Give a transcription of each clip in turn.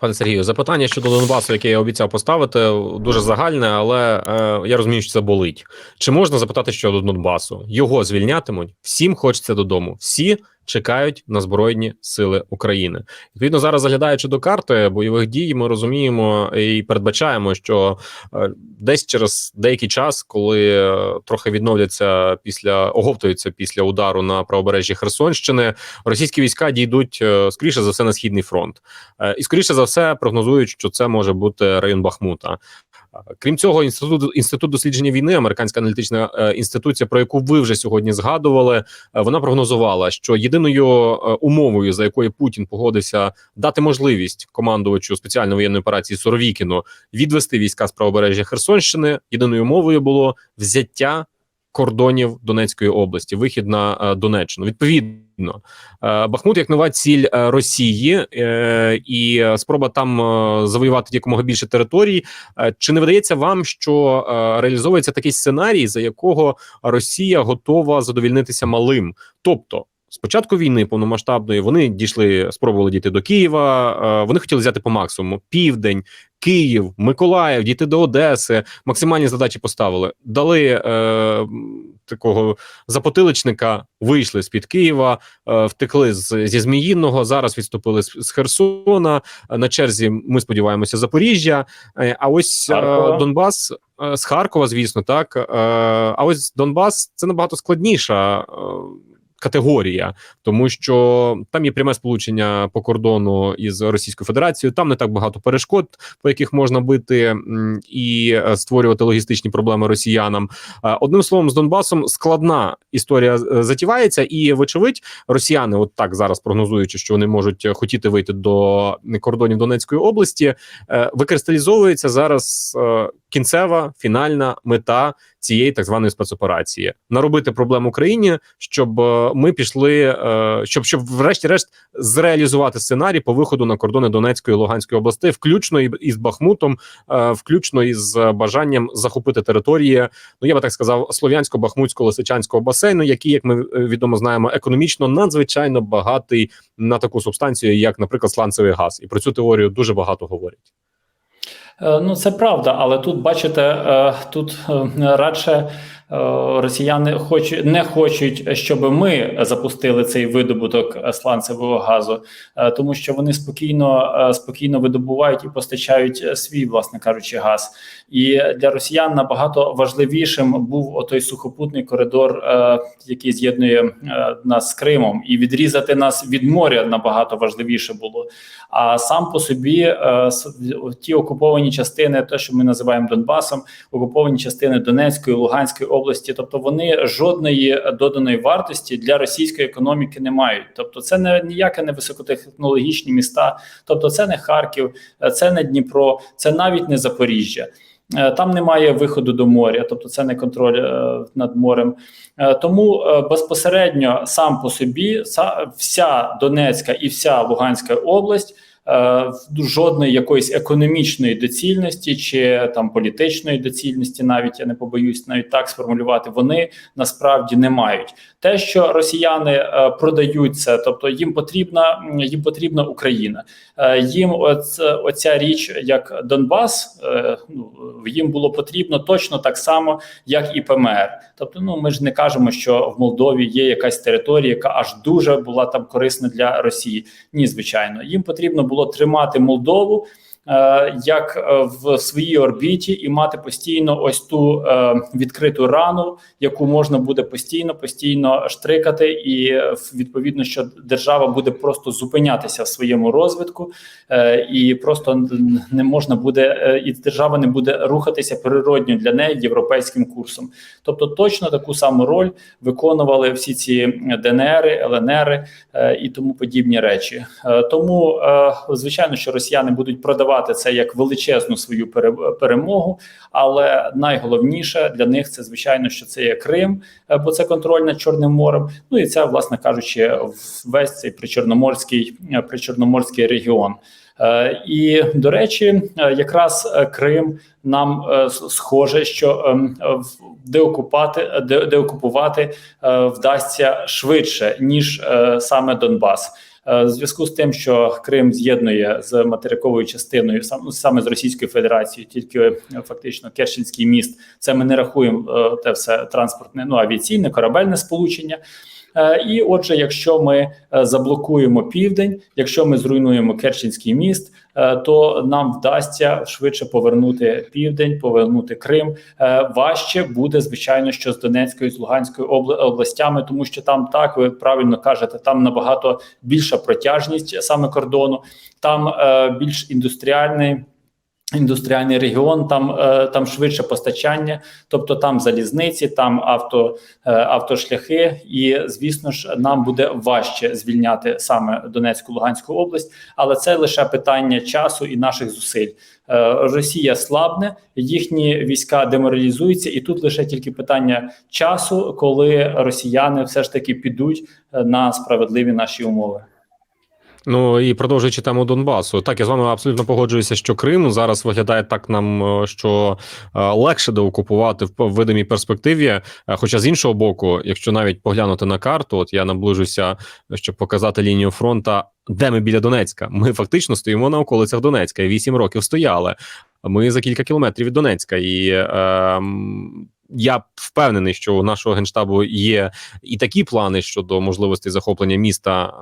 Пане Сергію, запитання щодо Донбасу, яке я обіцяв поставити, дуже загальне, але е, я розумію, що це болить. Чи можна запитати щодо Донбасу? Його звільнятимуть? Всім хочеться додому. Всі чекають на збройні сили України. Відповідно, зараз заглядаючи до карти бойових дій, ми розуміємо і передбачаємо, що е, десь через деякий час, коли е, трохи відновляться після оговтуються після удару на правобережжі Херсонщини, російські війська дійдуть е, скоріше за все на східний фронт. І скоріше за все прогнозують, що це може бути район Бахмута. Крім цього, інститут інститут дослідження війни, американська аналітична е, інституція, про яку ви вже сьогодні згадували, е, вона прогнозувала, що єдиною е, умовою, за якою Путін погодився дати можливість командувачу спеціальної воєнної операції Суровікіну відвести війська з правобережжя Херсонщини, єдиною умовою було взяття кордонів Донецької області, вихід на е, Донеччину. Відповідно, е, Бахмут як нова ціль е, Росії і спроба там завоювати якомога більше територій. Е, Чи не видається вам, що реалізовується такий сценарій, за якого Росія готова задовільнитися малим? Тобто, з початку війни повномасштабної вони дійшли, спробували дійти до Києва. Вони хотіли взяти по максимуму південь, Київ, Миколаїв, дійти до Одеси. Максимальні задачі поставили. Дали е, такого запотиличника, вийшли з під Києва, е, втекли з, зі Зміїного. Зараз відступили з, з Херсона. Е, На черзі ми сподіваємося Запоріжжя. Е, А ось е, Донбас е, з Харкова, звісно, так. Е, А ось Донбас це набагато складніша. Категорія, тому що там є пряме сполучення по кордону із Російською Федерацією. Там не так багато перешкод, по яких можна бити і е, створювати логістичні проблеми росіянам. Е, Одним словом, з Донбасом складна історія е, затівається, і вочевидь, росіяни, от так зараз прогнозуючи, що вони можуть хотіти вийти до кордонів Донецької області, викристалізовується зараз кінцева фінальна мета цієї так званої спецоперації наробити проблем Україні, щоб е, ми пішли, е, щоб щоб врешті-решт зреалізувати сценарій по виходу на кордони Донецької і Луганської областей, включно із Бахмутом, е, включно із бажанням захопити території. Ну я би так сказав, слов'янсько-бахмутського лисичанського басейну, який, як ми відомо знаємо, економічно надзвичайно багатий на таку субстанцію, як, наприклад, сланцевий газ, і про цю теорію дуже багато говорять. Е, Ну, це правда, але тут бачите, е, тут е, радше росіяни хоч не хочуть, щоб ми запустили цей видобуток е, сланцевого газу, е, тому що вони спокійно е, спокійно видобувають і постачають е, свій, власне кажучи, газ. І для росіян набагато важливішим був отой сухопутний коридор, е, який з'єднує е, нас з Кримом, і відрізати нас від моря набагато важливіше було. А сам по собі е, ті окуповані частини, те, що ми називаємо Донбасом, окуповані частини Донецької, Луганської області, тобто вони жодної доданої вартості для російської економіки не мають. Тобто, це не ніяке не високотехнологічні міста, тобто це не Харків, це не Дніпро, це навіть не Запоріжжя. Е, Там немає виходу до моря, тобто це не контроль е, над морем. Е, Тому безпосередньо сам по собі вся Донецька і вся Луганська область. Е, Жодної якоїсь економічної доцільності чи там політичної доцільності, навіть я не побоюсь навіть так сформулювати, вони насправді не мають. Те, що росіяни е, продають це, тобто їм потрібна їм потрібна Україна. Е, Їм оц, оця річ, як Донбас, ну їм було потрібно точно так само, як і ПМР. Тобто, ну ми ж не кажемо, що в Молдові є якась територія, яка аж дуже була там корисна для Росії. Ні, звичайно, їм потрібно було тримати Молдову. Е, Як е, в своїй орбіті і мати постійно ось ту е, відкриту рану, яку можна буде постійно постійно штрикати, і відповідно, що держава буде просто зупинятися в своєму розвитку, і просто не можна буде, і держава не буде рухатися природньо для неї європейським курсом. Тобто, точно таку саму роль виконували всі ці ДНРи, ЛНРи е, і тому подібні речі. Тому, звичайно, що росіяни будуть продавати це як величезну свою пере- перемогу, але найголовніше для них це звичайно, що це є Крим, е, бо це контроль над Чорним морем. Ну і це, власне кажучи, весь цей причорноморський е, причорноморський регіон. Е, І до речі, якраз Крим нам схоже, що ем, деокупати деокупувати вдасться швидше ніж саме Донбас. Е, В зв'язку з тим, що Крим з'єднує з материковою частиною, сам- саме з Російською Федерацією, тільки е, фактично Керченський міст, це ми не рахуємо е, те все транспортне, ну авіаційне, корабельне сполучення. Е, І отже, якщо ми е, заблокуємо південь, якщо ми зруйнуємо Керченський міст, е, то нам вдасться швидше повернути південь, повернути Крим. Важче буде звичайно, що з Донецькою з Луганською обла- областями, тому що там так ви правильно кажете, там набагато більша протяжність саме кордону, там більш індустріальний. Індустріальний регіон, там е, там швидше постачання, тобто там залізниці, там авто, е, автошляхи, і звісно ж, нам буде важче звільняти саме Донецьку Луганську область, але це лише питання часу і наших зусиль. Е, Росія слабне, їхні війська деморалізуються, і тут лише тільки питання часу, коли росіяни все ж таки підуть на справедливі наші умови. Ну і продовжуючи тему Донбасу, так я з вами абсолютно погоджуюся, що Крим зараз виглядає так нам, е, що е, легше деокупувати в видимій перспективі. Е, Хоча з іншого боку, якщо навіть поглянути на карту, от я наближуся, щоб показати лінію фронта, де ми біля Донецька. Ми фактично стоїмо на околицях Донецька і вісім років стояли. Ми за кілька кілометрів від Донецька, і е, я впевнений, що у нашого генштабу є і такі плани щодо можливості захоплення міста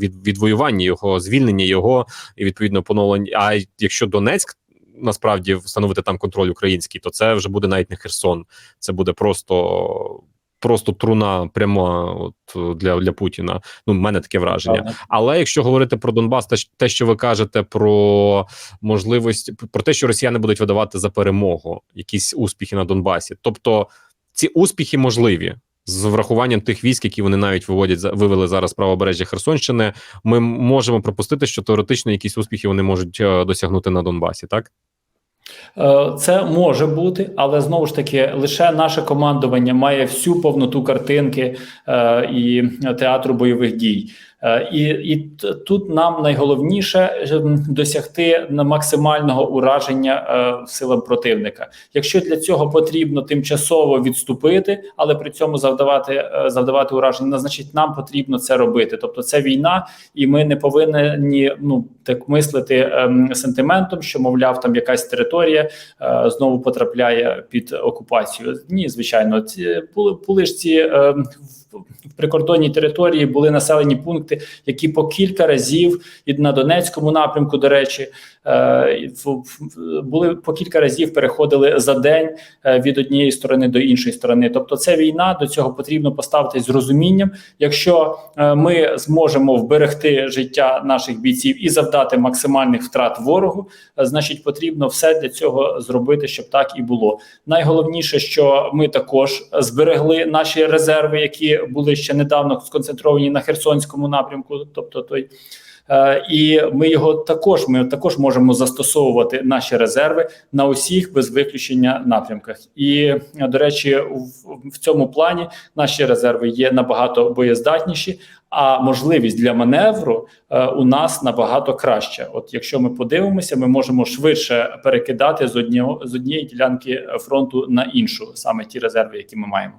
від відвоювання його, звільнення його і відповідно поновлення. А якщо Донецьк насправді встановити там контроль український, то це вже буде навіть не Херсон, це буде просто. Просто труна прямо от для, для Путіна. Ну, в мене таке враження. Але якщо говорити про Донбас, те, те, що ви кажете про можливість про те, що росіяни будуть видавати за перемогу якісь успіхи на Донбасі, тобто ці успіхи можливі з врахуванням тих військ, які вони навіть виводять вивели зараз правобережжя Херсонщини. Ми можемо припустити, що теоретично якісь успіхи вони можуть е, досягнути на Донбасі, так. Е, Це може бути, але знову ж таки, лише наше командування має всю повноту картинки е, і театру бойових дій. Е, І, і тут нам найголовніше е, досягти максимального ураження е, силам противника. Якщо для цього потрібно тимчасово відступити, але при цьому завдавати завдавати ураження, ну, значить нам потрібно це робити. Тобто це війна, і ми не повинні ну так мислити ем, сентиментом, що мовляв, там якась територія е, знову потрапляє під окупацію. Ні, звичайно, ці були, були ж ці е, в прикордонній території були населені пункти, які по кілька разів і на Донецькому напрямку, до речі, е, були по кілька разів переходили за день е, від однієї сторони до іншої сторони. Тобто, це війна до цього потрібно поставитись з розумінням. Якщо е, ми зможемо вберегти життя наших бійців і завдати максимальних втрат ворогу, значить потрібно все для цього зробити, щоб так і було. Найголовніше, що ми також зберегли наші резерви, які були ще недавно сконцентровані на Херсонському напрямку, тобто той. Е, І ми його також ми також можемо застосовувати наші резерви на усіх без виключення напрямках. І е, до речі, в, цьому плані наші резерви є набагато боєздатніші, а можливість для маневру е, у нас набагато краща. От якщо ми подивимося, ми можемо швидше перекидати з однієї з однієї ділянки фронту на іншу, саме ті резерви, які ми маємо.